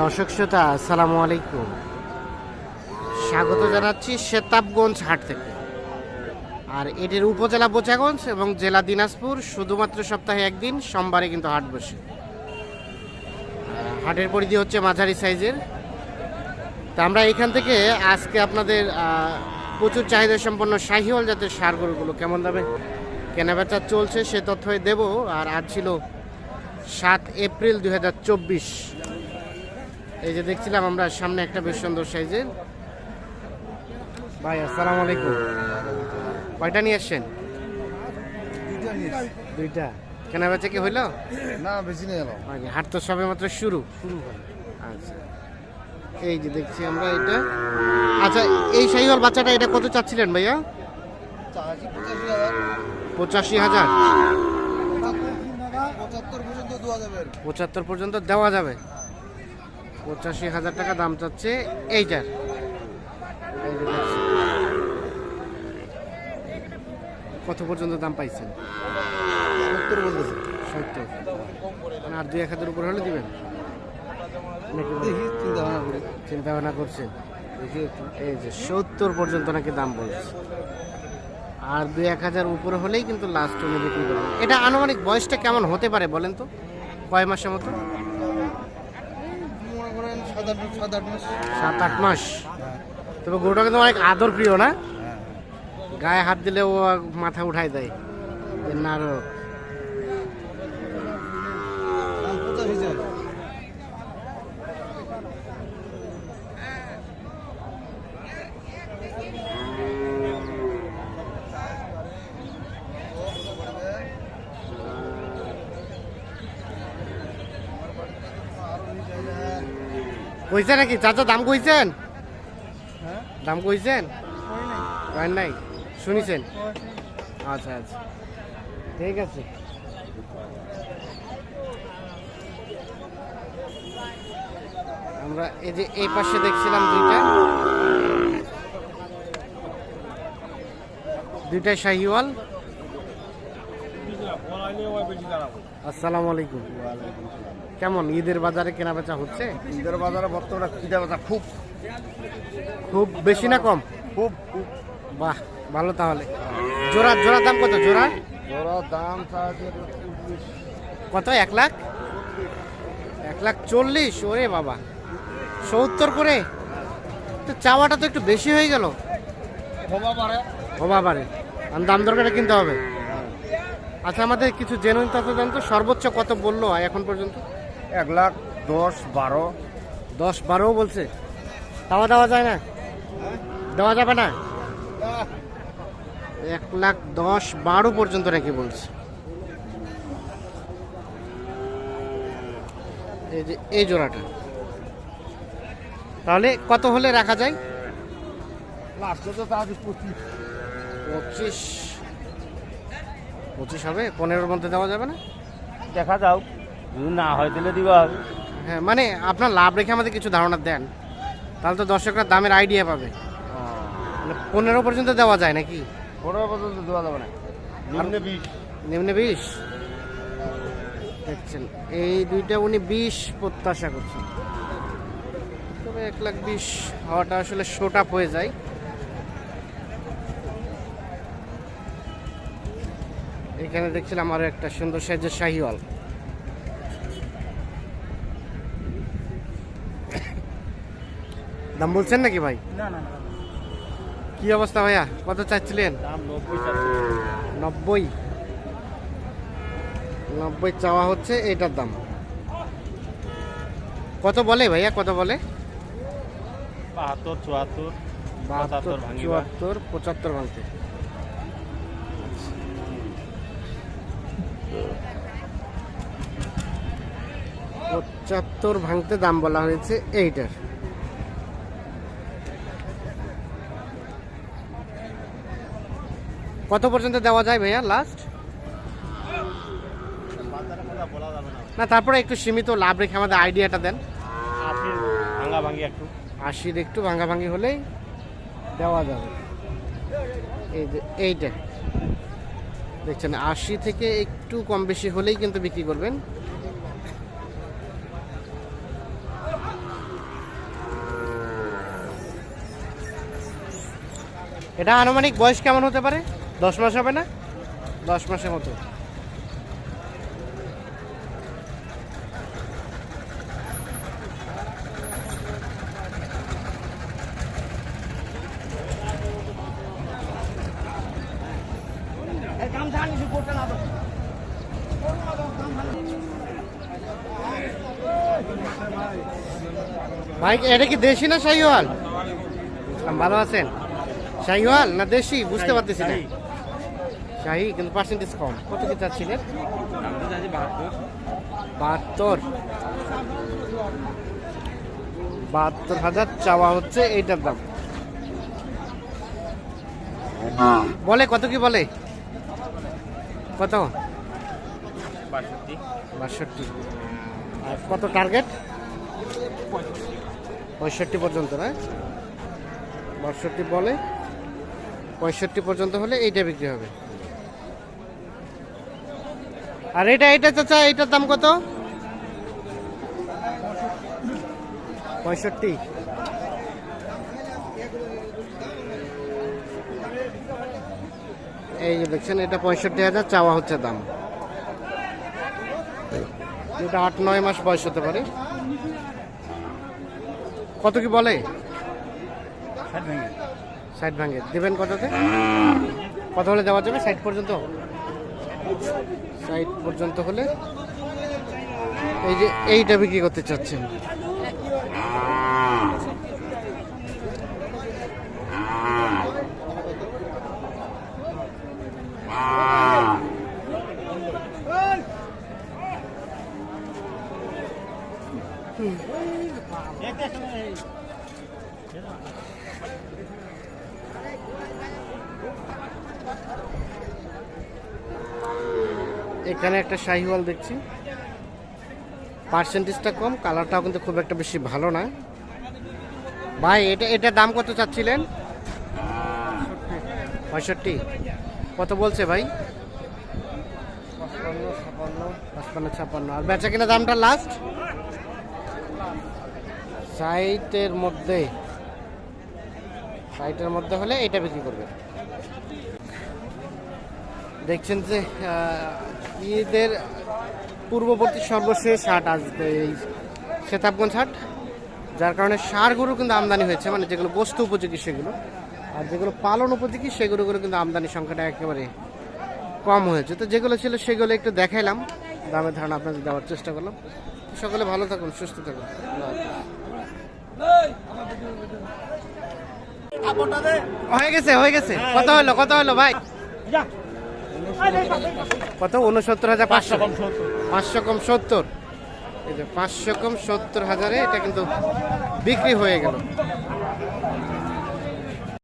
দর্শক শ্রোতা, আসসালামু আলাইকুম। স্বাগত জানাচ্ছি শেতাবগঞ্জ হাট থেকে। আর এটির উপজেলা বোচাগঞ্জ এবং জেলা দিনাজপুর শুধুমাত্র সপ্তাহে একদিন, সোমবারে কিন্তু হাট বসে। হাটের পরিধি হচ্ছে মাঝারি সাইজের। তা আমরা এখান থেকে আজকে আপনাদের প্রচুর চাহিদা সম্পন্ন শাহিওয়াল জাতের সার গরুগুলো কেমন দামে কেনাবেচা চলছে সে তথ্যই দেব। আর আজ ছিল সাত এপ্রিল দুই হাজার চব্বিশ। এই যে দেখছিলাম আমরা সামনে একটা বেশ সুন্দর সাইজের। ভাই আসসালামু আলাইকুম। কয়টা নিয়ে আসছেন? দুইটা। কেনা বেচা কি হইল? না বেশি নিয়ে এলাম হাট তো সবে মাত্র শুরু শুরু আচ্ছা। এই যে দেখছি আমরা এটা। আচ্ছা এই শাহিওয়াল বাচ্চাটা এটা কত চাচ্ছিলেন ভাইয়া? পঁচাশি হাজার। পঁচাত্তর পর্যন্ত দেওয়া যাবে পঁচাত্তর পর্যন্ত দেওয়া যাবে পঁচাশি হাজার টাকা দাম চাচ্ছে এইটার। এই কত পর্যন্ত দাম পাইছেন? সত্তর বলতেছে। সত্তর। মানে আর দুই এক হাজার উপর হলে দিবেন? চিন্তা ভাবনা করি। চিন্তা ভাবনা করছেন এই যে সত্তর পর্যন্ত নাকি দাম বলছে। আর দুই এক হাজার উপরে হলেই কিন্তু লাস্ট উনি বিক্রি করবেন এটা আনুমানিক বয়সটা কেমন হতে পারে বলেন তো? কয় মাসের মতো? সাত আট মাস তবে গরুটা কিন্তু অনেক আদর প্রিয় না? হ্যাঁ। গায়ে হাত দিলে ও মাথা উঠাই দেয়। না কইছে নাকি? চাচা দাম কইছেন? হ্যাঁ? দাম কইছেন? নাই। শুনিছেন? আচ্ছা আচ্ছা। ঠিক আছে। আমরা এই যে এই পাশে দেখছিলাম দুইটা। দুইটা শাহিওয়াল। আসসালামু আলাইকুম। কেমন? ঈদের বাজারে কেনা বেচা হচ্ছে? ঈদের বাজারে বর্তমানে কিটা বাজার খুব। খুব বেশি না কম? খুব। খুব বাহ ভালো তাহলে। জোড়া জোড়া দাম কত? জোড়া? ওরা দাম কত? এক লাখ? এক লাখ চল্লিশ? ওরে বাবা। সত্তর করে? তো চাওয়াটা তো একটু বেশি হয়ে গেল। ও বাবারে আর দাম দরকারে কিনতে হবে। আচ্ছা আমাদের কিছু জেনুইন তথ্য দেন তো। সর্বোচ্চ কত বলল এখন পর্যন্ত? এক লাখ দশ বারো। দশ বারোও বলছে। দেওয়া দেওয়া যায় না? দেওয়া যাবে না? এক লাখ দশ বারো পর্যন্ত নাকি বলছে। এই যে এই জোড়াটা। তাহলে কত হলে রাখা যায়? পঁচিশ। পঁচিশ। হবে? পনেরোর মধ্যে দেওয়া যাবে না? দেখা যাও যদি না হয় তাহলে দিবা হবে। হ্যাঁ মানে আপনার লাভ রেখে আমাদের কিছু ধারণা দেন। তাহলে তো দর্শকরা দামের আইডিয়া পাবে। মানে পনেরো পর্যন্ত দেওয়া যায় নাকি? পনেরো পর্যন্ত দেওয়া যাবে না। নিম্নে বিশ। নিম্নে বিশ? দেখছেন এই দুইটা উনি বিশ প্রত্যাশা করছেন। তবে এক লাখ বিশ হওয়াটা আসলে শোট আপ হয়ে যায়। এখানে দেখছিলাম আরও একটা সুন্দর সাইজের শাহিওয়াল। দাম বলছেন নাকি ভাই? কি অবস্থা ভাইয়া? কত চাচ্ছিলেন? নব্বই নব্বই? চাওয়া হচ্ছে এটার দাম। কত বলে ভাইয়া কত বলে? বাহাত্তর চুয়াত্তর বাহাত্তর চুয়াত্তর পঁচাত্তর ভাঙতে। পঁচাত্তর ভাঙতে দাম বলা হয়েছে এইটার। কত পর্যন্ত দেওয়া যায় ভাইয়া লাস্ট না তারপরে একটু সীমিত লাভ রেখে আমাদের আইডিয়াটা দেন। একটু। আশির একটু ভাঙ্গাভাঙ্গি হলেই দেওয়া যাবে। এই যে এইটা। দেখছেন আশি থেকে একটু কম বেশি হলেই কিন্তু বিক্রি করবেন। এটা আনুমানিক বয়স কেমন হতে পারে? দশ মাস হবে না? দশ মাসের মতো। এটা কি দেশি না শাহিওয়াল? ভালো আছেন। শাহিওয়াল না দেশি? বুঝতে পারতেছি না। শাহি কিন্তু পার্সেন্টেজ কম। কত কি চাচ্ছিলেন? বাহাত্তর। বাহাত্তর। হাজার চাওয়া হচ্ছে এইটার দাম। বলে কত কি বলে? কত? বাষট্টি। আর কত টার্গেট পঁয়ষট্টি পর্যন্ত না? বাষট্টি বলে পঁয়ষট্টি পর্যন্ত হলে এইটা বিক্রি হবে। আর এটা এটা চাচা এইটার দাম কত? পঁয়ষট্টি। এই যে দেখছেন এটা পঁয়ষট্টি হাজার চাওয়া হচ্ছে দাম। এটা আট নয় মাস বয়স হতে পারে। কত কি বলে? সাইড ভাঙে। দেবেন কততে? কত হলে দেওয়া যাবে? সাইড পর্যন্ত? সাইড পর্যন্ত হলে এই যে এইটা বিক্রি করতে চাচ্ছেন। এখানে একটা শাহিওয়াল দেখছি। পার্সেন্টেজটা কম কালারটাও কিন্তু খুব একটা বেশি ভালো না। ভাই এটা এটা দাম কত চাচ্ছিলেন? পঁয়ষট্টি। কত বলছে ভাই? পাঁচপান্ন ছাপান্ন। আর বেচা কিনা দামটা লাস্ট সাইটের মধ্যে। সাইটের মধ্যে হলে এটা বিক্রি করবে দেখছেন যে ঈদের পূর্ববর্তী সর্বশেষ হাট আজকে এই সেতাবগঞ্জ হাট যার কারণে সার গরু কিন্তু আমদানি হয়েছে মানে যেগুলো বস্তু উপযোগী সেগুলো। আর যেগুলো পালন উপযোগী সেগুলোগুলো কিন্তু আমদানি সংখ্যাটা একেবারে কম হয়েছে। তো যেগুলো ছিল সেগুলো একটু দেখাইলাম দামের ধারণা আপনাদের দেওয়ার চেষ্টা করলাম। সকলে ভালো থাকুন সুস্থ থাকুন। হয়ে গেছে হয়ে গেছে। কত হলো কত হলো ভাই। কত? উনসত্তর হাজার পাঁচশো। পাঁচশো কম সত্তর। এই যে পাঁচশো কম সত্তর হাজারে এটা কিন্তু বিক্রি হয়ে গেল।